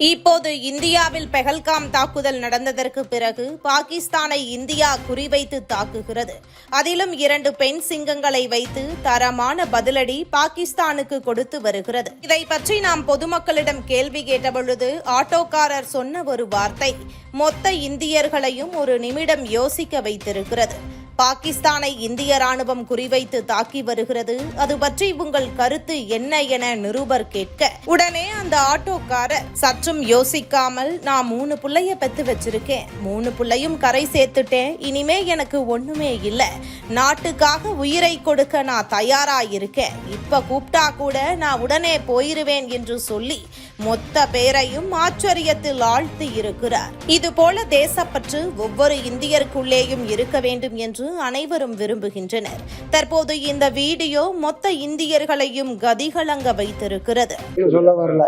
இப்போது இந்தியாவில் பெஹல்காம் தாக்குதல் நடந்ததற்கு பிறகு பாகிஸ்தானை இந்தியா குறிவைத்து தாக்குகிறது. அதிலும் இரண்டு பெண் சிங்கங்களை வைத்து தரமான பதிலடி பாகிஸ்தானுக்கு கொடுத்து வருகிறது. இதை பற்றி நாம் பொதுமக்களிடம் கேள்வி கேட்டபொழுது ஆட்டோக்காரர் சொன்ன ஒரு வார்த்தை மொத்த இந்தியர்களையும் ஒரு நிமிடம் யோசிக்க வைத்திருக்கிறது. பாகிஸ்தானை இந்திய ராணுவம் குறிவைத்து தாக்கி வருகிறது. அது பற்றி உங்கள் கருத்து என்ன என நிருபர் கேட்க உடனே அந்த ஆட்டோக்காரர் சற்றும் யோசிக்காமல் நான் மூணு புள்ளைய பெத்து வச்சிருக்கேன். மூணு புள்ளையும் கரை சேர்த்துட்டேன். இனிமே எனக்கு ஒண்ணுமே இல்ல. நாட்டுக்காக உயிரை கொடுக்க நான் தயாரா இருக்கேன் இப்ப கூப்பிட்டா கூட நான் உடனே போயிருவேன் என்று சொல்லி மொத்த பேரையும் ஆச்சரியத்தில் ஆழ்த்தி இருக்கிறார். இதுபோல தேசப்பற்று ஒவ்வொரு இந்தியருக்குள்ளேயும் இருக்க வேண்டும் என்று அனைவரும் விரும்புகின்றனர். தற்போது இந்த வீடியோ மொத்த இந்தியர்களையும் கதிகலங்க வைத்திருக்கிறது. சொல்ல வரல.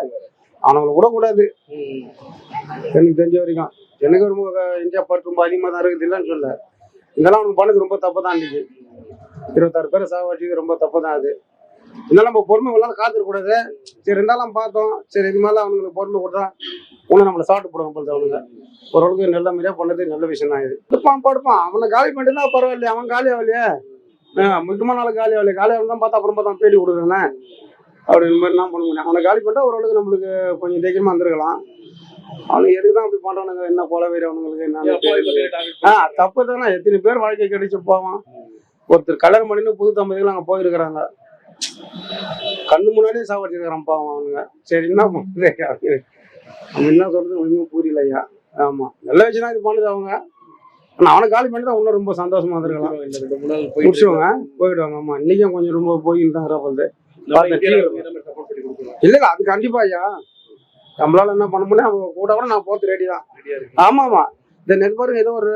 அவனுங்களை விடக்கூடாது எனக்கு தெரிஞ்ச வரைக்கும். எனக்கு ரொம்ப இந்தியா பட்டு ரொம்ப அதிகமாக தான் இருக்குது இல்லைன்னு சொல்ல இதெல்லாம் அவனுக்கு பண்ணது ரொம்ப தப்பு தான் அன்றைக்கி இருபத்தாறு பேரை சாவடிச்சது ரொம்ப தப்பு தான் அது. இருந்தாலும் நம்ம பொறுமை இவ்வளோ காத்திருக்கூடாது சரி இருந்தாலும் பார்த்தோம். சரி இது மேலே அவனுங்களுக்கு பொறுமை கொடுத்தா ஒன்றும் நம்மளை சாப்பிட்டு போடுவாங்க போல அவனுங்க. ஓரளவுக்கு நல்ல மாதிரியா பண்ணது நல்ல விஷயம் தான் இது. படுப்பான் படுப்பான். அவனை காலி பண்ணிட்டு பரவாயில்லையே அவன் காலி ஆகலையே. முக்கியமான நாள் காலி ஆகலையே. காலி ஆகலாம் தான் பார்த்தா அப்புறம் பார்த்தா பேடி கொடுக்குறேனே? அப்படி இந்த மாதிரிலாம் பண்ண முடியும். அவனை காலி பண்ணிட்டா ஓரளவுக்கு நம்மளுக்கு கொஞ்சம் தைரியமா இருந்திருக்கலாம். அவனுக்கு எதுக்கு தான் அப்படி பண்றானுங்க? என்ன போல வேறு அவனுங்களுக்கு என்ன ஆ தப்பு தானே. எத்தனை பேர் வாழ்க்கை கிடைச்சு போவான். ஒருத்தர் கல்யாணம் பண்ணின்னு புது தம்பதிகள் அங்கே போயிருக்கிறாங்க. கண்ணு முன்னாடியே சாவடிச்சிருக்கிறான் பாவம் அவனுங்க. சரி என்ன பண்ணுறது அவன் என்ன சொல்றது ஒன்றுமே புரியல ஐயா ஆமா. நல்ல விஷயம் இது பண்ணுது அவங்க. ஆனா அவனை காலி பண்ணி தான் இன்னும் ரொம்ப சந்தோஷமா இருந்திருக்கலாம். முடிச்சுடுவாங்க போயிடுவாங்க ஆமா இன்னைக்கும் கொஞ்சம் ரொம்ப போயின்னு தான் இல்ல இல்ல அது கண்டிப்பா ஐயா. நம்மளால என்ன பண்ண முடியும்? அவங்க கூட கூட நான் போறது ரெடி தான். ஆமா ஆமா. இந்த நெட் பாருங்க ஏதோ ஒரு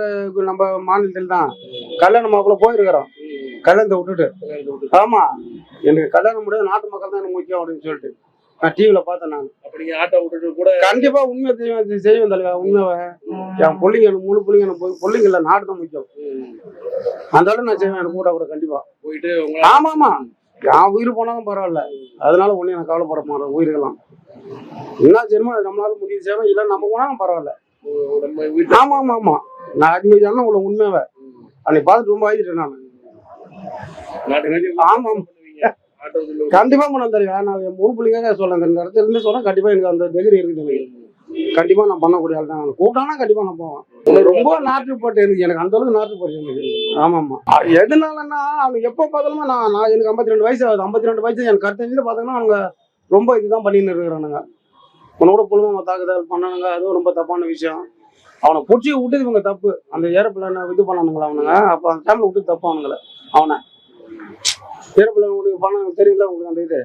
நம்ம மாநிலத்தில் தான் கல்யாண மாப்பிள்ள போயிருக்கிறோம். கல்யாணத்தை விட்டுட்டு. ஆமா. எனக்கு கல்யாணம் முடியாது நாட்டு மக்கள் தான் எனக்கு முக்கியம் அப்படின்னு சொல்லிட்டு. நான் டிவியில பார்த்தேன் நான். அப்படிங்க ஆட்டோ விட்டுட்டு கூட கண்டிப்பா உண்மை செய்வேன் செய்வேன் தலைவா உண்மைவை என் பிள்ளைங்க எனக்கு மூணு பிள்ளைங்க எனக்கு பிள்ளைங்க இல்ல நாடு தான் முக்கியம். அந்த அளவு நான் செய்வேன் எனக்கு கூட கூட கண்டிப்பா. போயிட்டு ஆமா ஆமா. என் உயிர் போனாலும் பரவாயில்ல. அதனால ஒண்ணு எனக்கு கவலைப்பட மாட்டேன் உயிருக்கலாம் என்ன செய்யணுமோ நம்மளால முடியும் சேவை. இல்லை நம்ம போனாலும் பரவாயில்ல. ஆமா ஆமா ஆமா. நான் அடிமை சொன்னா உங்களை உண்மைவை அன்னைக்கு பார்த்துட்டு ரொம்ப ஆயிட்டேன் நான். நாட்டு ஆமா ஆமா. ஆட்டோ கண்டிப்பா பண்ண தெரியும் நான் என் மூணு பிள்ளைங்க சொல்ல இந்த இடத்துல இருந்து சொன்னா கண்டிப்பா எனக்கு அந்த டிகிரி இருக்குது எனக்கு கண்டிப்பா நான் பண்ணக்கூடிய ஆள் தான். கூப்பிட்டானா கண்டிப்பா நான் போவேன். ரொம்ப நாட்டுப்பட்டு எனக்கு எனக்கு அந்த அளவுக்கு நாட்டுப்பட்டு எனக்கு ஆமா ஆமா எதனாலன்னா அவங்க எப்போ பார்த்தாலுமே நான் நான் எனக்கு ஐம்பத்தி ரெண்டு வயசு ஆகுது. ஐம்பத்தி ரெண்டு வயசு எனக்கு கருத்து பார்த்தீங்கன்னா அவங்க ரொம்ப இதுதான் பண்ணின்னு இருக்கிறானுங்க. உன்னோட குழுமம் தாக்குதல் பண்ணானுங்க. அதுவும் ரொம்ப தப்பான விஷயம். அவனை பிடிச்சி விட்டது இவங்க தப்பு. அந்த ஏரோப்ளேனை இது பண்ணானுங்களா அவனுங்க? அப்போ அந்த டைம்ல விட்டு தப்பு அவனுங்கள. அவனை. ஏரோப்ளேன் உனக்கு பண்ண தெரியல உங்களுக்கு அந்த இது.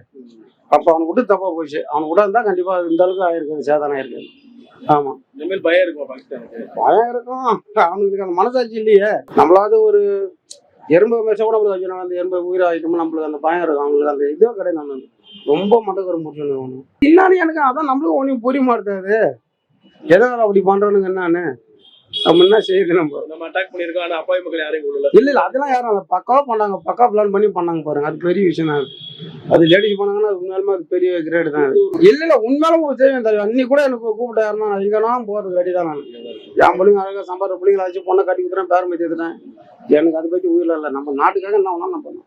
அப்போ அவனை விட்டு தப்பா போச்சு. அவனை விட இருந்தா கண்டிப்பா இந்த அளவுக்கு ஆயிருக்கு சேதனம் ஆயிருக்கு ஆமா. இனிமேல் பயம் இருக்கும் பயம் இருக்கும். அவனுங்களுக்கு அந்த மனசாட்சி இல்லையே. நம்மளாவது ஒரு எறும்பு மேட்ச கூட நம்மளுக்கு வைக்கணும் அந்த எறும்பு உயிராயிட்டோம் நம்மளுக்கு அந்த பயம் இருக்கும். அவங்களுக்கு அந்த இதே கிடையாது நம்மளுக்கு ரொம்ப மட்டக்கரம் முடிச்சு ஒன்று பின்னாடி எனக்கு அதான் நம்மளுக்கு ஒன்றும் புரிய மாட்டேது எதனால அப்படி பண்றானுங்க என்னன்னு? நம்ம என்ன செய்யுது நம்ம? நம்ம அட்டாக் பண்ணிருக்கோம் ஆனா யாரையும் கொள்ளல இல்ல இல்ல அதெல்லாம் யாரும் அதை பக்காவா பண்ணாங்க பக்கா பிளான் பண்ணி பண்ணாங்க பாருங்க. அது பெரிய விஷயம் தான் அது. லேடிஸ் பண்ணாங்கன்னா அது உண்மையாலுமே அது பெரிய கிரேடு தான். இல்ல இல்ல உண்மையாலும் உங்களுக்கு செய்வேன் தெரியும் அன்னைக்கு கூட எனக்கு கூப்பிட்ட யாருன்னா எங்கன்னா போறது ரெடி தான் நான். என் பிள்ளைங்க அழகா சம்பாதிற பிள்ளைங்களை வச்சு பொண்ணை கட்டி கொடுத்துறேன் பேரம் பத்தி எடுத்துட்டேன். எனக்கு அதை பத்தி உயிரில் இல்லை. நம்ம நாட்டுக்காக என்ன வேணாலும் நான் பண்ணுவேன்